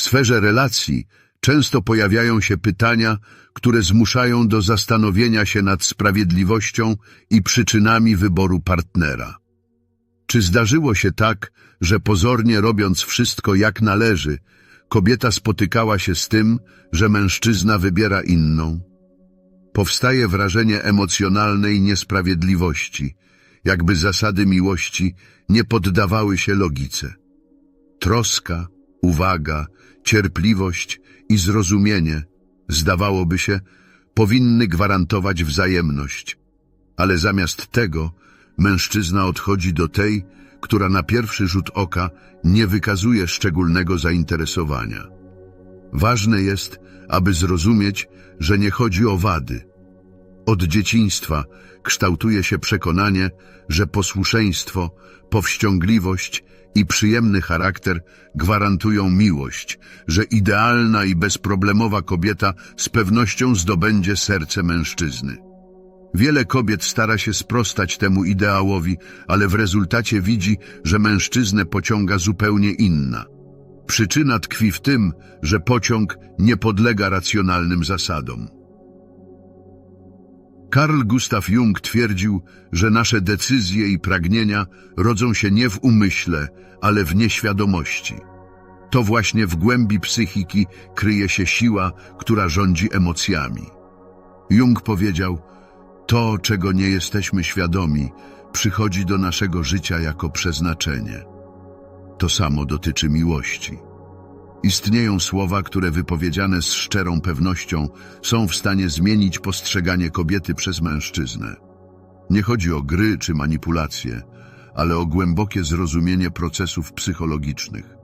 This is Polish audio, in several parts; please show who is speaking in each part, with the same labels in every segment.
Speaker 1: W sferze relacji często pojawiają się pytania, które zmuszają do zastanowienia się nad sprawiedliwością i przyczynami wyboru partnera. Czy zdarzyło się tak, że pozornie robiąc wszystko jak należy, kobieta spotykała się z tym, że mężczyzna wybiera inną? Powstaje wrażenie emocjonalnej niesprawiedliwości, jakby zasady miłości nie poddawały się logice. Troska, uwaga, cierpliwość i zrozumienie, zdawałoby się, powinny gwarantować wzajemność. Ale zamiast tego mężczyzna odchodzi do tej, która na pierwszy rzut oka nie wykazuje szczególnego zainteresowania. Ważne jest, aby zrozumieć, że nie chodzi o wady. Od dzieciństwa kształtuje się przekonanie, że posłuszeństwo, powściągliwość i przyjemny charakter gwarantują miłość, że idealna i bezproblemowa kobieta z pewnością zdobędzie serce mężczyzny. Wiele kobiet stara się sprostać temu ideałowi, ale w rezultacie widzi, że mężczyznę pociąga zupełnie inna. Przyczyna tkwi w tym, że pociąg nie podlega racjonalnym zasadom. Karl Gustav Jung twierdził, że nasze decyzje i pragnienia rodzą się nie w umyśle, ale w nieświadomości. To właśnie w głębi psychiki kryje się siła, która rządzi emocjami. Jung powiedział, to, czego nie jesteśmy świadomi, przychodzi do naszego życia jako przeznaczenie. To samo dotyczy miłości. Istnieją słowa, które wypowiedziane z szczerą pewnością są w stanie zmienić postrzeganie kobiety przez mężczyznę. Nie chodzi o gry czy manipulacje, ale o głębokie zrozumienie procesów psychologicznych.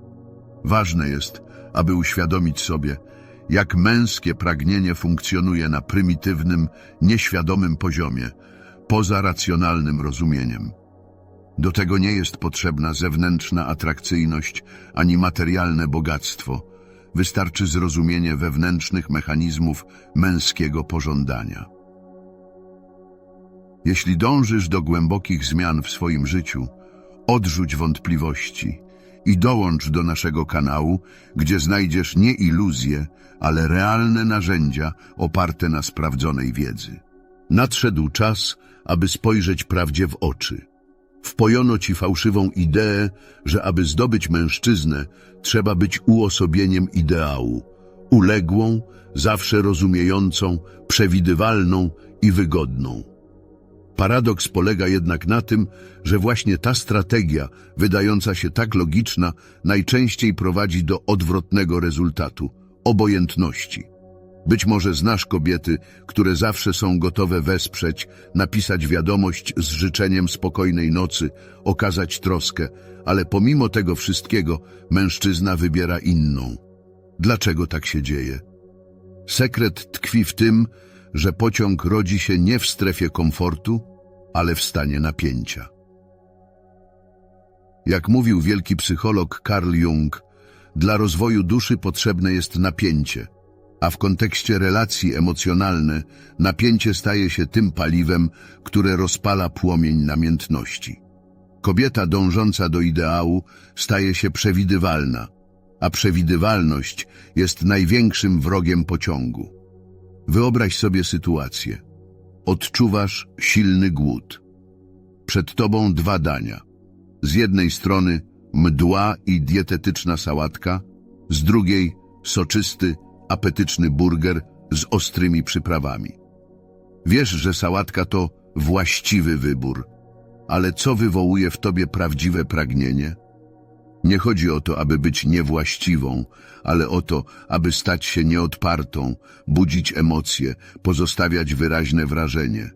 Speaker 1: Ważne jest, aby uświadomić sobie, jak męskie pragnienie funkcjonuje na prymitywnym, nieświadomym poziomie, poza racjonalnym rozumieniem. Do tego nie jest potrzebna zewnętrzna atrakcyjność ani materialne bogactwo. Wystarczy zrozumienie wewnętrznych mechanizmów męskiego pożądania. Jeśli dążysz do głębokich zmian w swoim życiu, odrzuć wątpliwości i dołącz do naszego kanału, gdzie znajdziesz nie iluzje, ale realne narzędzia oparte na sprawdzonej wiedzy. Nadszedł czas, aby spojrzeć prawdzie w oczy. Wpojono ci fałszywą ideę, że aby zdobyć mężczyznę, trzeba być uosobieniem ideału, uległą, zawsze rozumiejącą, przewidywalną i wygodną. Paradoks polega jednak na tym, że właśnie ta strategia, wydająca się tak logiczna, najczęściej prowadzi do odwrotnego rezultatu obojętności. Być może znasz kobiety, które zawsze są gotowe wesprzeć, napisać wiadomość z życzeniem spokojnej nocy, okazać troskę, ale pomimo tego wszystkiego mężczyzna wybiera inną. Dlaczego tak się dzieje? Sekret tkwi w tym, że pociąg rodzi się nie w strefie komfortu, ale w stanie napięcia. Jak mówił wielki psycholog Carl Jung, dla rozwoju duszy potrzebne jest napięcie, a w kontekście relacji emocjonalne napięcie staje się tym paliwem, które rozpala płomień namiętności. Kobieta dążąca do ideału staje się przewidywalna, a przewidywalność jest największym wrogiem pociągu. Wyobraź sobie sytuację. Odczuwasz silny głód. Przed tobą dwa dania. Z jednej strony mdła i dietetyczna sałatka, z drugiej soczysty, apetyczny burger z ostrymi przyprawami. Wiesz, że sałatka to właściwy wybór, ale co wywołuje w tobie prawdziwe pragnienie? Nie chodzi o to, aby być niewłaściwą, ale o to, aby stać się nieodpartą, budzić emocje, pozostawiać wyraźne wrażenie.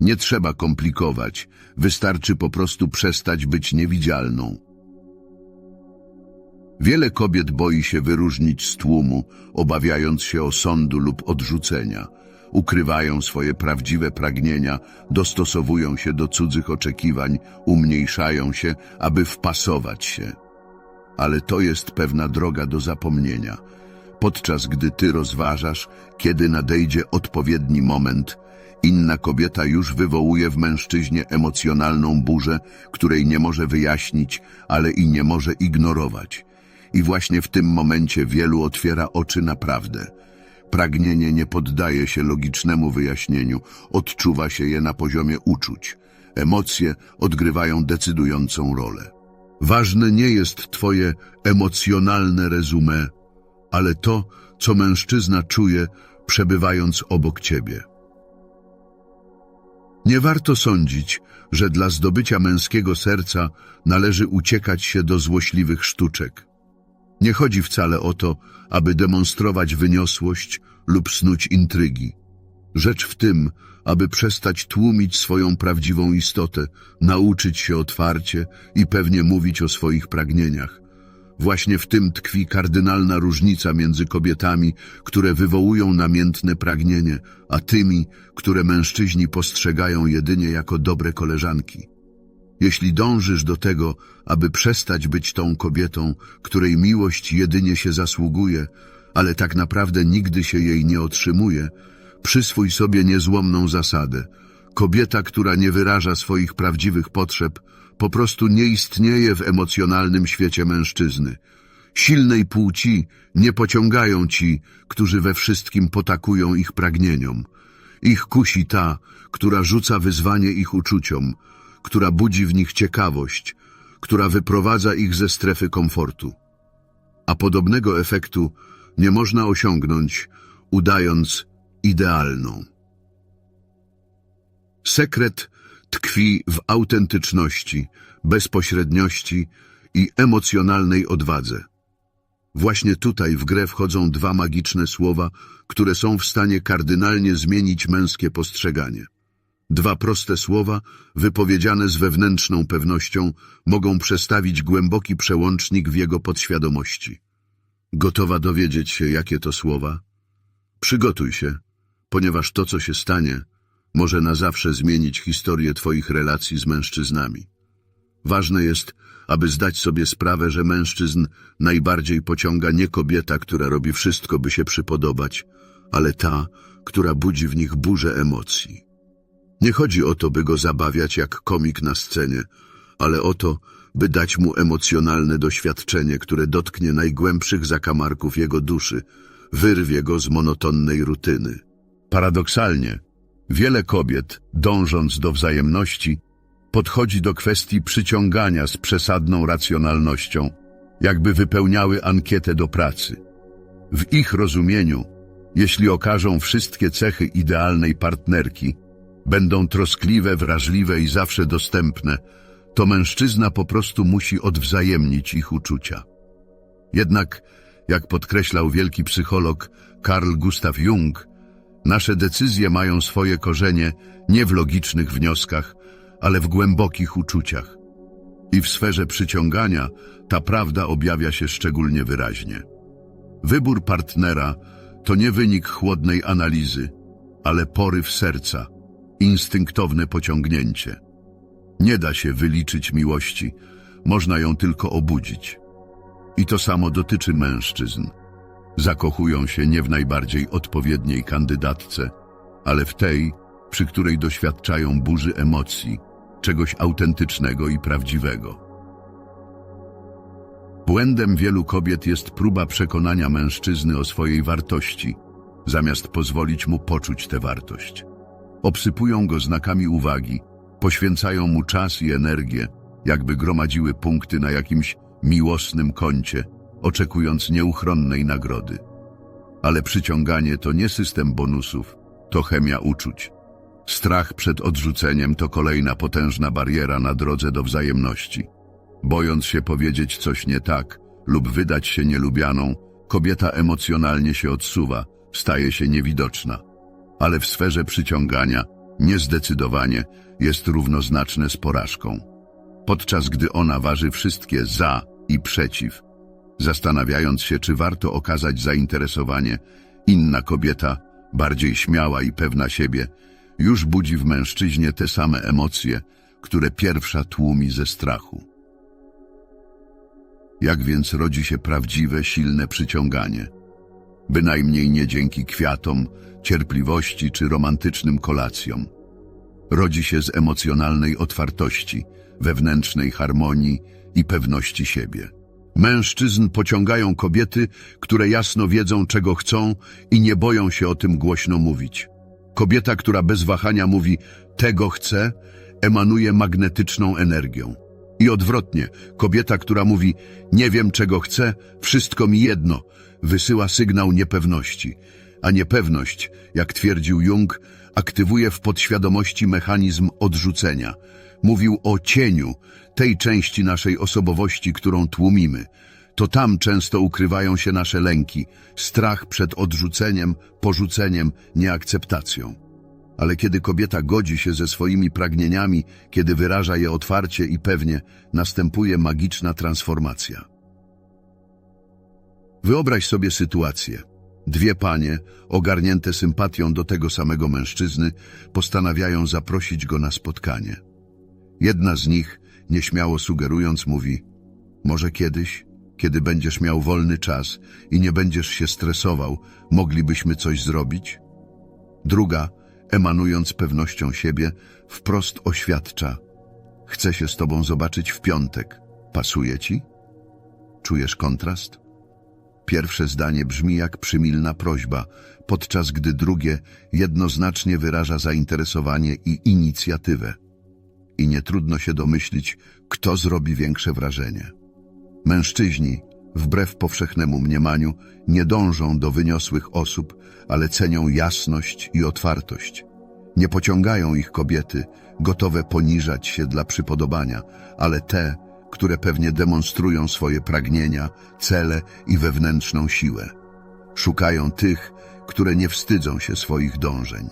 Speaker 1: Nie trzeba komplikować, wystarczy po prostu przestać być niewidzialną. Wiele kobiet boi się wyróżnić z tłumu, obawiając się osądu lub odrzucenia. Ukrywają swoje prawdziwe pragnienia, dostosowują się do cudzych oczekiwań, umniejszają się, aby wpasować się. Ale to jest pewna droga do zapomnienia. Podczas gdy ty rozważasz, kiedy nadejdzie odpowiedni moment, inna kobieta już wywołuje w mężczyźnie emocjonalną burzę, której nie może wyjaśnić, ale i nie może ignorować. I właśnie w tym momencie wielu otwiera oczy na prawdę. Pragnienie nie poddaje się logicznemu wyjaśnieniu, odczuwa się je na poziomie uczuć. Emocje odgrywają decydującą rolę. Ważne nie jest twoje emocjonalne rezumé, ale to, co mężczyzna czuje, przebywając obok ciebie. Nie warto sądzić, że dla zdobycia męskiego serca należy uciekać się do złośliwych sztuczek. Nie chodzi wcale o to, aby demonstrować wyniosłość lub snuć intrygi. Rzecz w tym, aby przestać tłumić swoją prawdziwą istotę, nauczyć się otwarcie i pewnie mówić o swoich pragnieniach. Właśnie w tym tkwi kardynalna różnica między kobietami, które wywołują namiętne pragnienie, a tymi, które mężczyźni postrzegają jedynie jako dobre koleżanki. Jeśli dążysz do tego, aby przestać być tą kobietą, której miłość jedynie się zasługuje, ale tak naprawdę nigdy się jej nie otrzymuje, przyswój sobie niezłomną zasadę. Kobieta, która nie wyraża swoich prawdziwych potrzeb, po prostu nie istnieje w emocjonalnym świecie mężczyzny. Silnej płci nie pociągają ci, którzy we wszystkim potakują ich pragnieniom. Ich kusi ta, która rzuca wyzwanie ich uczuciom, która budzi w nich ciekawość, która wyprowadza ich ze strefy komfortu. A podobnego efektu nie można osiągnąć, udając idealną. Sekret tkwi w autentyczności, bezpośredniości i emocjonalnej odwadze. Właśnie tutaj w grę wchodzą dwa magiczne słowa, które są w stanie kardynalnie zmienić męskie postrzeganie. Dwa proste słowa, wypowiedziane z wewnętrzną pewnością, mogą przestawić głęboki przełącznik w jego podświadomości. Gotowa dowiedzieć się, jakie to słowa? Przygotuj się, ponieważ to, co się stanie, może na zawsze zmienić historię Twoich relacji z mężczyznami. Ważne jest, aby zdać sobie sprawę, że mężczyzn najbardziej pociąga nie kobieta, która robi wszystko, by się przypodobać, ale ta, która budzi w nich burzę emocji. Nie chodzi o to, by go zabawiać jak komik na scenie, ale o to, by dać mu emocjonalne doświadczenie, które dotknie najgłębszych zakamarków jego duszy, wyrwie go z monotonnej rutyny. Paradoksalnie, wiele kobiet, dążąc do wzajemności, podchodzi do kwestii przyciągania z przesadną racjonalnością, jakby wypełniały ankietę do pracy. W ich rozumieniu, jeśli okażą wszystkie cechy idealnej partnerki, będą troskliwe, wrażliwe i zawsze dostępne, to mężczyzna po prostu musi odwzajemnić ich uczucia. Jednak, jak podkreślał wielki psycholog Carl Gustav Jung, nasze decyzje mają swoje korzenie nie w logicznych wnioskach, ale w głębokich uczuciach. I w sferze przyciągania ta prawda objawia się szczególnie wyraźnie. Wybór partnera to nie wynik chłodnej analizy, ale poryw serca, instynktowne pociągnięcie. Nie da się wyliczyć miłości, można ją tylko obudzić. I to samo dotyczy mężczyzn. Zakochują się nie w najbardziej odpowiedniej kandydatce, ale w tej, przy której doświadczają burzy emocji, czegoś autentycznego i prawdziwego. Błędem wielu kobiet jest próba przekonania mężczyzny o swojej wartości, zamiast pozwolić mu poczuć tę wartość. Obsypują go znakami uwagi, poświęcają mu czas i energię, jakby gromadziły punkty na jakimś miłosnym koncie, oczekując nieuchronnej nagrody. Ale przyciąganie to nie system bonusów, to chemia uczuć. Strach przed odrzuceniem to kolejna potężna bariera na drodze do wzajemności. Bojąc się powiedzieć coś nie tak lub wydać się nielubianą, kobieta emocjonalnie się odsuwa, staje się niewidoczna. Ale w sferze przyciągania niezdecydowanie jest równoznaczne z porażką. Podczas gdy ona waży wszystkie za i przeciw, zastanawiając się, czy warto okazać zainteresowanie, inna kobieta, bardziej śmiała i pewna siebie, już budzi w mężczyźnie te same emocje, które pierwsza tłumi ze strachu. Jak więc rodzi się prawdziwe, silne przyciąganie? Bynajmniej nie dzięki kwiatom, cierpliwości czy romantycznym kolacjom. Rodzi się z emocjonalnej otwartości, wewnętrznej harmonii i pewności siebie. Mężczyzn pociągają kobiety, które jasno wiedzą, czego chcą i nie boją się o tym głośno mówić. Kobieta, która bez wahania mówi tego chcę, emanuje magnetyczną energią. I odwrotnie, kobieta, która mówi nie wiem czego chcę, wszystko mi jedno, wysyła sygnał niepewności. A niepewność, jak twierdził Jung, aktywuje w podświadomości mechanizm odrzucenia. Mówił o cieniu, tej części naszej osobowości, którą tłumimy. To tam często ukrywają się nasze lęki, strach przed odrzuceniem, porzuceniem, nieakceptacją. Ale kiedy kobieta godzi się ze swoimi pragnieniami, kiedy wyraża je otwarcie i pewnie, następuje magiczna transformacja. Wyobraź sobie sytuację. Dwie panie, ogarnięte sympatią do tego samego mężczyzny, postanawiają zaprosić go na spotkanie. Jedna z nich, nieśmiało sugerując, mówi Może kiedyś, kiedy będziesz miał wolny czas i nie będziesz się stresował, moglibyśmy coś zrobić? Druga, emanując pewnością siebie, wprost oświadcza Chcę się z tobą zobaczyć w piątek. Pasuje ci? Czujesz kontrast? Pierwsze zdanie brzmi jak przymilna prośba, podczas gdy drugie jednoznacznie wyraża zainteresowanie i inicjatywę. I nie trudno się domyślić, kto zrobi większe wrażenie. Mężczyźni, wbrew powszechnemu mniemaniu, nie dążą do wyniosłych osób, ale cenią jasność i otwartość. Nie pociągają ich kobiety, gotowe poniżać się dla przypodobania, ale te, które pewnie demonstrują swoje pragnienia, cele i wewnętrzną siłę. Szukają tych, które nie wstydzą się swoich dążeń.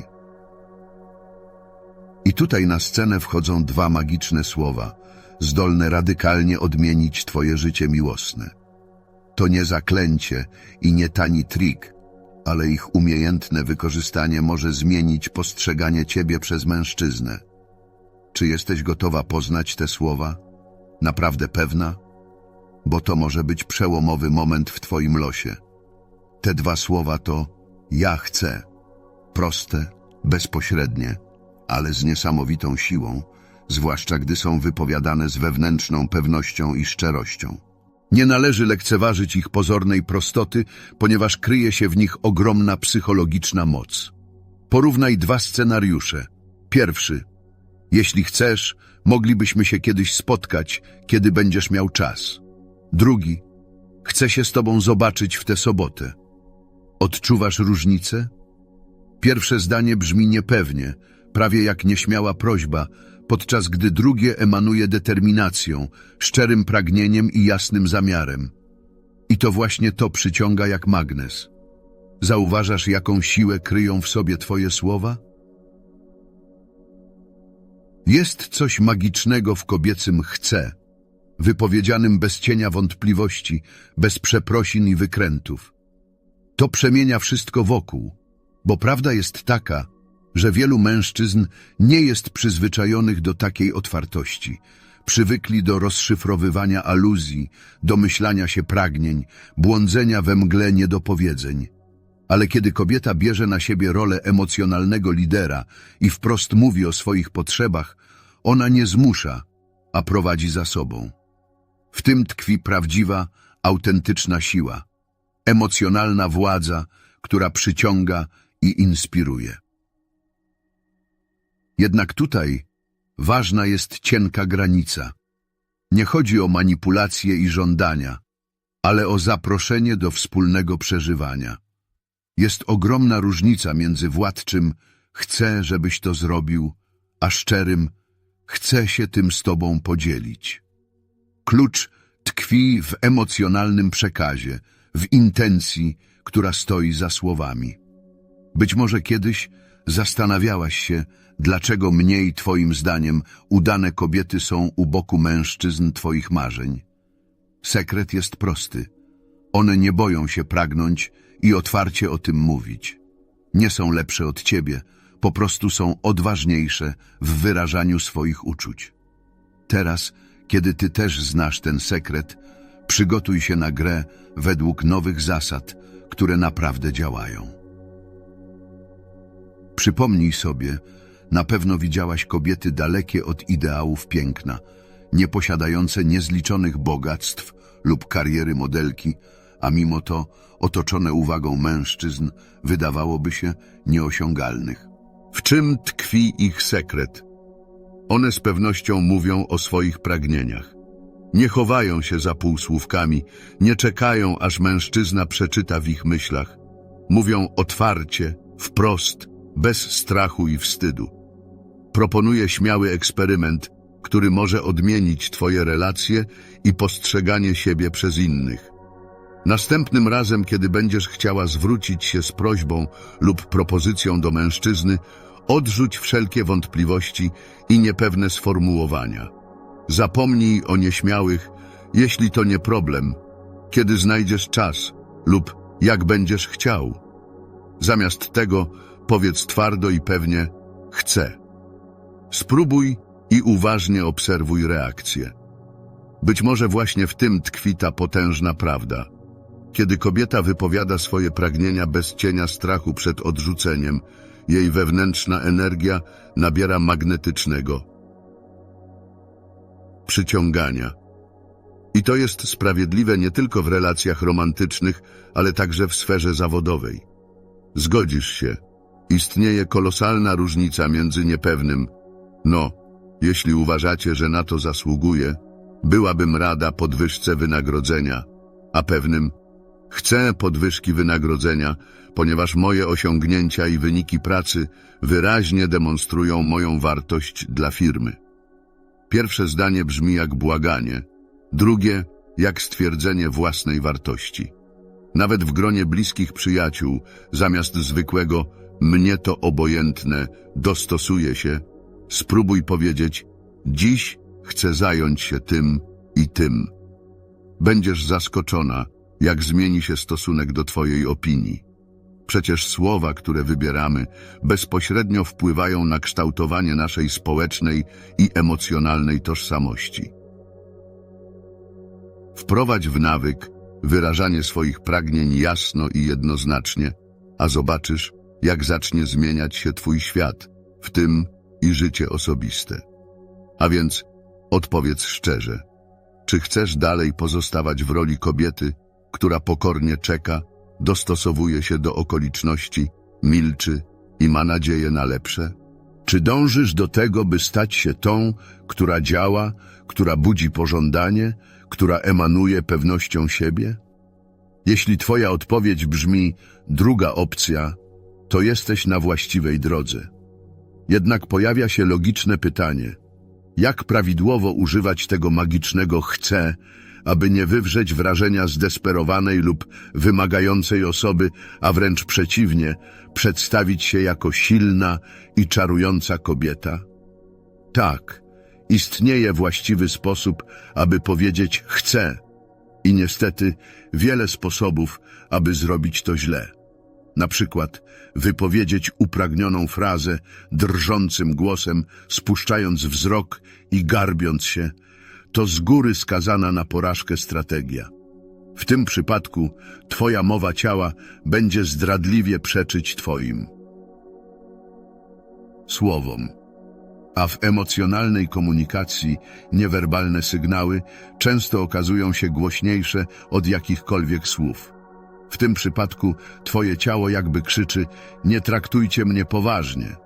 Speaker 1: I tutaj na scenę wchodzą dwa magiczne słowa, zdolne radykalnie odmienić Twoje życie miłosne. To nie zaklęcie i nie tani trik, ale ich umiejętne wykorzystanie może zmienić postrzeganie Ciebie przez mężczyznę. Czy jesteś gotowa poznać te słowa? Naprawdę pewna? Bo to może być przełomowy moment w Twoim losie. Te dwa słowa to ja chcę. Proste, bezpośrednie, ale z niesamowitą siłą, zwłaszcza gdy są wypowiadane z wewnętrzną pewnością i szczerością. Nie należy lekceważyć ich pozornej prostoty, ponieważ kryje się w nich ogromna psychologiczna moc. Porównaj dwa scenariusze. Pierwszy. Jeśli chcesz, moglibyśmy się kiedyś spotkać, kiedy będziesz miał czas. Drugi. Chcę się z tobą zobaczyć w tę sobotę. Odczuwasz różnicę? Pierwsze zdanie brzmi niepewnie, prawie jak nieśmiała prośba, podczas gdy drugie emanuje determinacją, szczerym pragnieniem i jasnym zamiarem. I to właśnie to przyciąga jak magnes. Zauważasz, jaką siłę kryją w sobie Twoje słowa? Jest coś magicznego w kobiecym chcę, wypowiedzianym bez cienia wątpliwości, bez przeprosin i wykrętów. To przemienia wszystko wokół, bo prawda jest taka, że wielu mężczyzn nie jest przyzwyczajonych do takiej otwartości. Przywykli do rozszyfrowywania aluzji, domyślania się pragnień, błądzenia we mgle niedopowiedzeń. Ale kiedy kobieta bierze na siebie rolę emocjonalnego lidera i wprost mówi o swoich potrzebach, ona nie zmusza, a prowadzi za sobą. W tym tkwi prawdziwa, autentyczna siła, emocjonalna władza, która przyciąga i inspiruje. Jednak tutaj ważna jest cienka granica. Nie chodzi o manipulacje i żądania, ale o zaproszenie do wspólnego przeżywania. Jest ogromna różnica między władczym chcę, żebyś to zrobił, a szczerym chcę się tym z tobą podzielić. Klucz tkwi w emocjonalnym przekazie, w intencji, która stoi za słowami. Być może kiedyś zastanawiałaś się, dlaczego mniej Twoim zdaniem udane kobiety są u boku mężczyzn Twoich marzeń. Sekret jest prosty. One nie boją się pragnąć i otwarcie o tym mówić. Nie są lepsze od Ciebie, po prostu są odważniejsze w wyrażaniu swoich uczuć. Teraz, kiedy Ty też znasz ten sekret, przygotuj się na grę według nowych zasad, które naprawdę działają. Przypomnij sobie, na pewno widziałaś kobiety dalekie od ideałów piękna, nieposiadające niezliczonych bogactw lub kariery modelki, a mimo to otoczone uwagą mężczyzn wydawałoby się nieosiągalnych. W czym tkwi ich sekret? One z pewnością mówią o swoich pragnieniach. Nie chowają się za półsłówkami, nie czekają, aż mężczyzna przeczyta w ich myślach. Mówią otwarcie, wprost, bez strachu i wstydu. Proponuję śmiały eksperyment, który może odmienić Twoje relacje i postrzeganie siebie przez innych. Następnym razem, kiedy będziesz chciała zwrócić się z prośbą lub propozycją do mężczyzny, odrzuć wszelkie wątpliwości i niepewne sformułowania. Zapomnij o nieśmiałych, jeśli to nie problem, kiedy znajdziesz czas lub jak będziesz chciał. Zamiast tego powiedz twardo i pewnie chcę. Spróbuj i uważnie obserwuj reakcję. Być może właśnie w tym tkwi ta potężna prawda. Kiedy kobieta wypowiada swoje pragnienia bez cienia strachu przed odrzuceniem, jej wewnętrzna energia nabiera magnetycznego przyciągania. I to jest sprawiedliwe nie tylko w relacjach romantycznych, ale także w sferze zawodowej. Zgodzisz się, istnieje kolosalna różnica między niepewnym, no, jeśli uważacie, że na to zasługuje, byłabym rada podwyżce wynagrodzenia, a pewnym, chcę podwyżki wynagrodzenia, ponieważ moje osiągnięcia i wyniki pracy wyraźnie demonstrują moją wartość dla firmy. Pierwsze zdanie brzmi jak błaganie, drugie jak stwierdzenie własnej wartości. Nawet w gronie bliskich przyjaciół, zamiast zwykłego mnie to obojętne, dostosuje się, spróbuj powiedzieć dziś chcę zająć się tym i tym. Będziesz zaskoczona, jak zmieni się stosunek do Twojej opinii. Przecież słowa, które wybieramy, bezpośrednio wpływają na kształtowanie naszej społecznej i emocjonalnej tożsamości. Wprowadź w nawyk wyrażanie swoich pragnień jasno i jednoznacznie, a zobaczysz, jak zacznie zmieniać się Twój świat, w tym i życie osobiste. A więc odpowiedz szczerze, czy chcesz dalej pozostawać w roli kobiety, która pokornie czeka, dostosowuje się do okoliczności, milczy i ma nadzieję na lepsze? Czy dążysz do tego, by stać się tą, która działa, która budzi pożądanie, która emanuje pewnością siebie? Jeśli Twoja odpowiedź brzmi druga opcja, to jesteś na właściwej drodze. Jednak pojawia się logiczne pytanie, jak prawidłowo używać tego magicznego chcę, aby nie wywrzeć wrażenia zdesperowanej lub wymagającej osoby, a wręcz przeciwnie, przedstawić się jako silna i czarująca kobieta? Tak, istnieje właściwy sposób, aby powiedzieć chcę i niestety wiele sposobów, aby zrobić to źle. Na przykład wypowiedzieć upragnioną frazę drżącym głosem, spuszczając wzrok i garbiąc się, to z góry skazana na porażkę strategia. W tym przypadku Twoja mowa ciała będzie zdradliwie przeczyć Twoim słowom. A w emocjonalnej komunikacji niewerbalne sygnały często okazują się głośniejsze od jakichkolwiek słów. W tym przypadku Twoje ciało jakby krzyczy: Nie traktujcie mnie poważnie.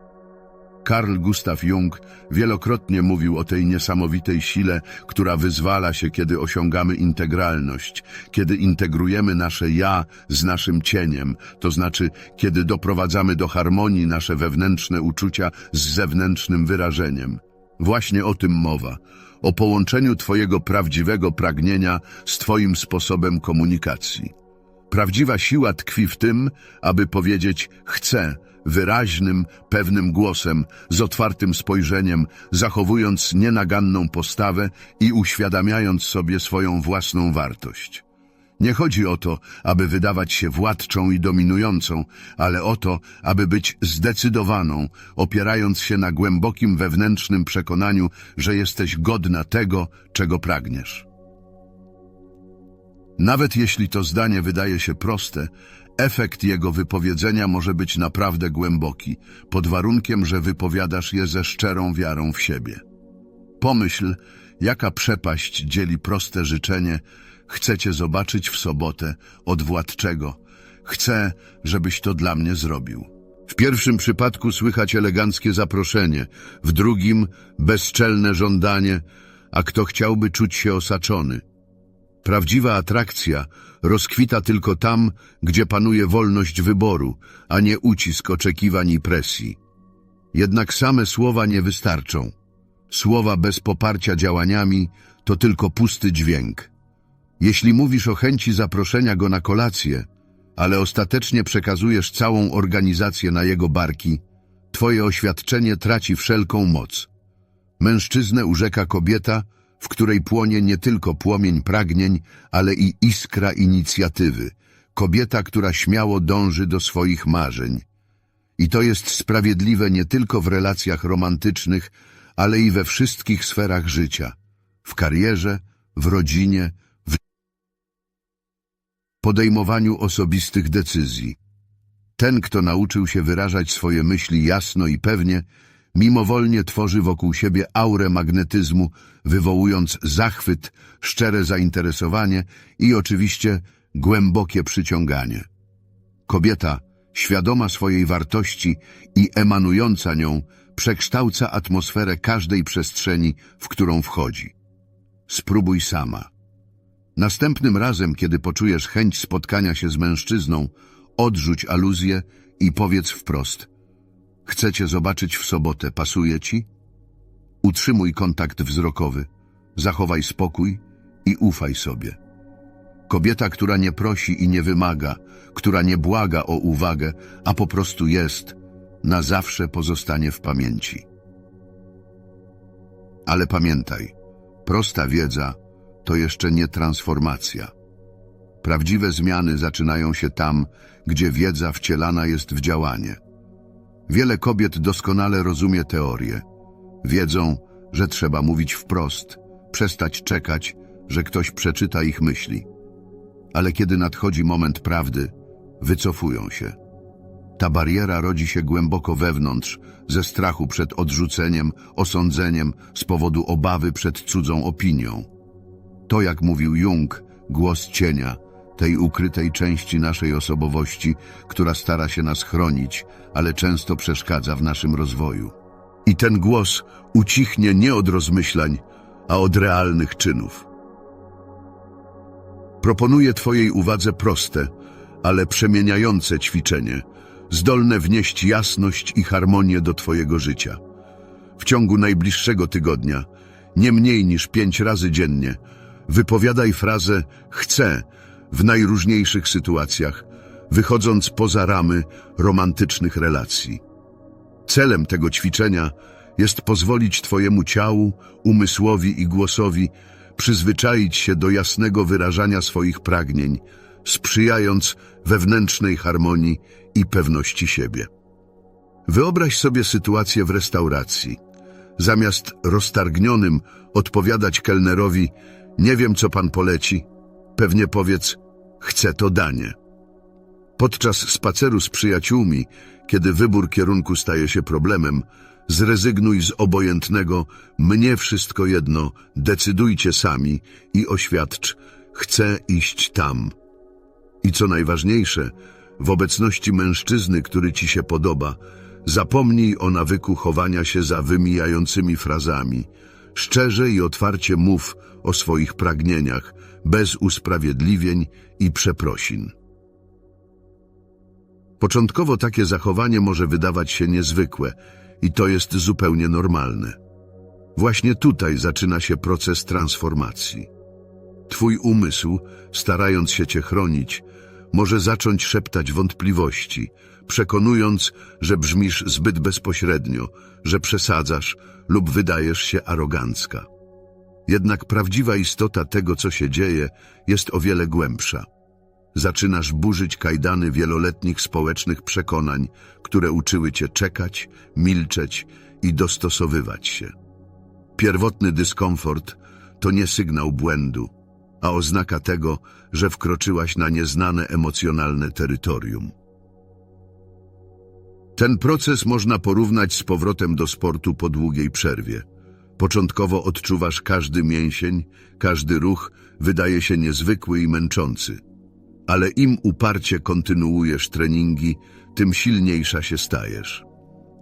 Speaker 1: Carl Gustav Jung wielokrotnie mówił o tej niesamowitej sile, która wyzwala się, kiedy osiągamy integralność, kiedy integrujemy nasze ja z naszym cieniem, to znaczy, kiedy doprowadzamy do harmonii nasze wewnętrzne uczucia z zewnętrznym wyrażeniem. Właśnie o tym mowa, o połączeniu Twojego prawdziwego pragnienia z Twoim sposobem komunikacji. Prawdziwa siła tkwi w tym, aby powiedzieć chcę, wyraźnym, pewnym głosem, z otwartym spojrzeniem, zachowując nienaganną postawę i uświadamiając sobie swoją własną wartość. Nie chodzi o to, aby wydawać się władczą i dominującą, ale o to, aby być zdecydowaną, opierając się na głębokim wewnętrznym przekonaniu, że jesteś godna tego, czego pragniesz. Nawet jeśli to zdanie wydaje się proste, efekt jego wypowiedzenia może być naprawdę głęboki, pod warunkiem, że wypowiadasz je ze szczerą wiarą w siebie. Pomyśl, Jaka przepaść dzieli proste życzenie Chcę cię zobaczyć w sobotę od władczego. Chcę, żebyś to dla mnie zrobił. W pierwszym przypadku słychać eleganckie zaproszenie, w drugim bezczelne żądanie, a kto chciałby czuć się osaczony. Prawdziwa atrakcja rozkwita tylko tam, gdzie panuje wolność wyboru, a nie ucisk oczekiwań i presji. Jednak same słowa nie wystarczą. Słowa bez poparcia działaniami to tylko pusty dźwięk. Jeśli mówisz o chęci zaproszenia go na kolację, ale ostatecznie przekazujesz całą organizację na jego barki, twoje oświadczenie traci wszelką moc. Mężczyznę urzeka kobieta, w której płonie nie tylko płomień pragnień, ale i iskra inicjatywy. Kobieta, która śmiało dąży do swoich marzeń. I to jest sprawiedliwe nie tylko w relacjach romantycznych, ale i we wszystkich sferach życia. W karierze, w rodzinie, podejmowaniu osobistych decyzji. Ten, kto nauczył się wyrażać swoje myśli jasno i pewnie, mimowolnie tworzy wokół siebie aurę magnetyzmu, wywołując zachwyt, szczere zainteresowanie i oczywiście głębokie przyciąganie. Kobieta, świadoma swojej wartości i emanująca nią, przekształca atmosferę każdej przestrzeni, w którą wchodzi. Spróbuj sama. Następnym razem, kiedy poczujesz chęć spotkania się z mężczyzną, odrzuć aluzję i powiedz wprost. Chcę cię zobaczyć w sobotę, pasuje ci? Utrzymuj kontakt wzrokowy, zachowaj spokój i ufaj sobie. Kobieta, która nie prosi i nie wymaga, która nie błaga o uwagę, a po prostu jest, na zawsze pozostanie w pamięci. Ale pamiętaj, prosta wiedza to jeszcze nie transformacja. Prawdziwe zmiany zaczynają się tam, gdzie wiedza wcielana jest w działanie. Wiele kobiet doskonale rozumie teorię. Wiedzą, że trzeba mówić wprost, przestać czekać, że ktoś przeczyta ich myśli. Ale kiedy nadchodzi moment prawdy, wycofują się. Ta bariera rodzi się głęboko wewnątrz, ze strachu przed odrzuceniem, osądzeniem, z powodu obawy przed cudzą opinią. To, jak mówił Jung, głos cienia, tej ukrytej części naszej osobowości, która stara się nas chronić, ale często przeszkadza w naszym rozwoju. I ten głos ucichnie nie od rozmyślań, a od realnych czynów. Proponuję Twojej uwadze proste, ale przemieniające ćwiczenie, zdolne wnieść jasność i harmonię do Twojego życia. W ciągu najbliższego tygodnia, nie mniej niż pięć razy dziennie, Wypowiadaj frazę chcę w najróżniejszych sytuacjach, wychodząc poza ramy romantycznych relacji. Celem tego ćwiczenia jest pozwolić Twojemu ciału, umysłowi i głosowi przyzwyczaić się do jasnego wyrażania swoich pragnień, sprzyjając wewnętrznej harmonii i pewności siebie. Wyobraź sobie sytuację w restauracji. Zamiast roztargnionym odpowiadać kelnerowi nie wiem, co pan poleci. Pewnie powiedz, chcę to danie. Podczas spaceru z przyjaciółmi, kiedy wybór kierunku staje się problemem, zrezygnuj z obojętnego, mnie wszystko jedno, decydujcie sami i oświadcz, chcę iść tam. I co najważniejsze, w obecności mężczyzny, który ci się podoba, zapomnij o nawyku chowania się za wymijającymi frazami. Szczerze i otwarcie mów o swoich pragnieniach, bez usprawiedliwień i przeprosin. Początkowo takie zachowanie może wydawać się niezwykłe i to jest zupełnie normalne. Właśnie tutaj zaczyna się proces transformacji. Twój umysł, starając się cię chronić, może zacząć szeptać wątpliwości, przekonując, że brzmisz zbyt bezpośrednio, że przesadzasz lub wydajesz się arogancka. Jednak prawdziwa istota tego, co się dzieje, jest o wiele głębsza. Zaczynasz burzyć kajdany wieloletnich społecznych przekonań, które uczyły cię czekać, milczeć i dostosowywać się. Pierwotny dyskomfort to nie sygnał błędu, a oznaka tego, że wkroczyłaś na nieznane emocjonalne terytorium. Ten proces można porównać z powrotem do sportu po długiej przerwie – Początkowo odczuwasz każdy mięsień, każdy ruch wydaje się niezwykły i męczący. Ale im uparcie kontynuujesz treningi, tym silniejsza się stajesz.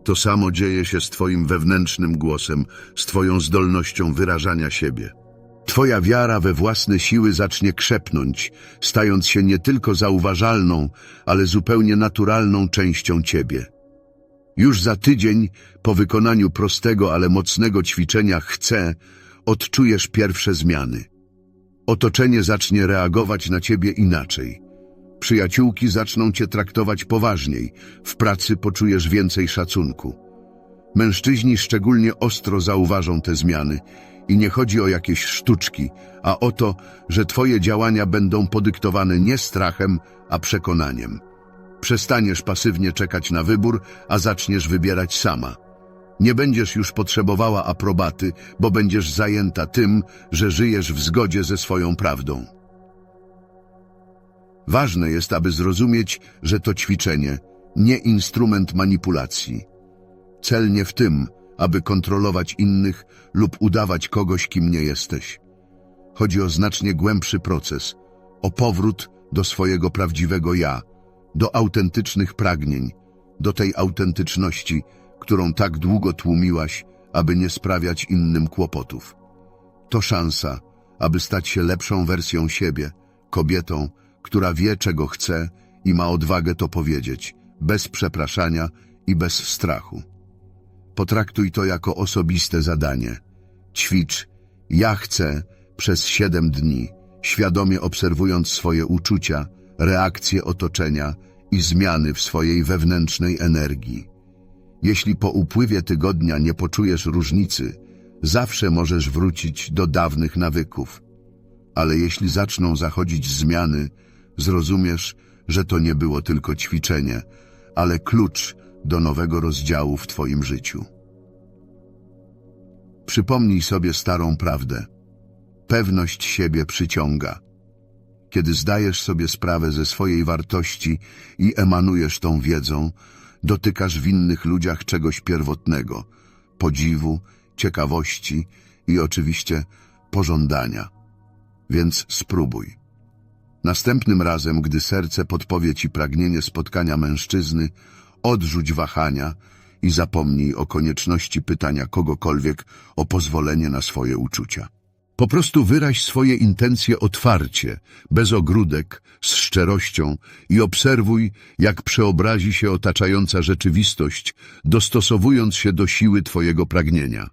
Speaker 1: To samo dzieje się z Twoim wewnętrznym głosem, z Twoją zdolnością wyrażania siebie. Twoja wiara we własne siły zacznie krzepnąć, stając się nie tylko zauważalną, ale zupełnie naturalną częścią Ciebie. Już za tydzień, po wykonaniu prostego, ale mocnego ćwiczenia chcę, odczujesz pierwsze zmiany. Otoczenie zacznie reagować na Ciebie inaczej. Przyjaciółki zaczną Cię traktować poważniej, w pracy poczujesz więcej szacunku. Mężczyźni szczególnie ostro zauważą te zmiany i nie chodzi o jakieś sztuczki, a o to, że Twoje działania będą podyktowane nie strachem, a przekonaniem. Przestaniesz pasywnie czekać na wybór, a zaczniesz wybierać sama. Nie będziesz już potrzebowała aprobaty, bo będziesz zajęta tym, że żyjesz w zgodzie ze swoją prawdą. Ważne jest, aby zrozumieć, że to ćwiczenie nie instrument manipulacji. Cel nie w tym, aby kontrolować innych lub udawać kogoś, kim nie jesteś. Chodzi o znacznie głębszy proces, o powrót do swojego prawdziwego ja, do autentycznych pragnień, do tej autentyczności, którą tak długo tłumiłaś, aby nie sprawiać innym kłopotów. To szansa, aby stać się lepszą wersją siebie, kobietą, która wie, czego chce i ma odwagę to powiedzieć, bez przepraszania i bez strachu. Potraktuj to jako osobiste zadanie. Ćwicz, ja chcę, przez siedem dni, świadomie obserwując swoje uczucia, reakcje otoczenia i zmiany w swojej wewnętrznej energii. Jeśli po upływie tygodnia nie poczujesz różnicy, zawsze możesz wrócić do dawnych nawyków. Ale jeśli zaczną zachodzić zmiany, zrozumiesz, że to nie było tylko ćwiczenie, ale klucz do nowego rozdziału w Twoim życiu. Przypomnij sobie starą prawdę. Pewność siebie przyciąga. Kiedy zdajesz sobie sprawę ze swojej wartości i emanujesz tą wiedzą, dotykasz w innych ludziach czegoś pierwotnego, podziwu, ciekawości i oczywiście pożądania. Więc spróbuj. Następnym razem, gdy serce podpowie ci pragnienie spotkania mężczyzny, odrzuć wahania i zapomnij o konieczności pytania kogokolwiek o pozwolenie na swoje uczucia. Po prostu wyraź swoje intencje otwarcie, bez ogródek, z szczerością i obserwuj, jak przeobrazi się otaczająca rzeczywistość, dostosowując się do siły Twojego pragnienia.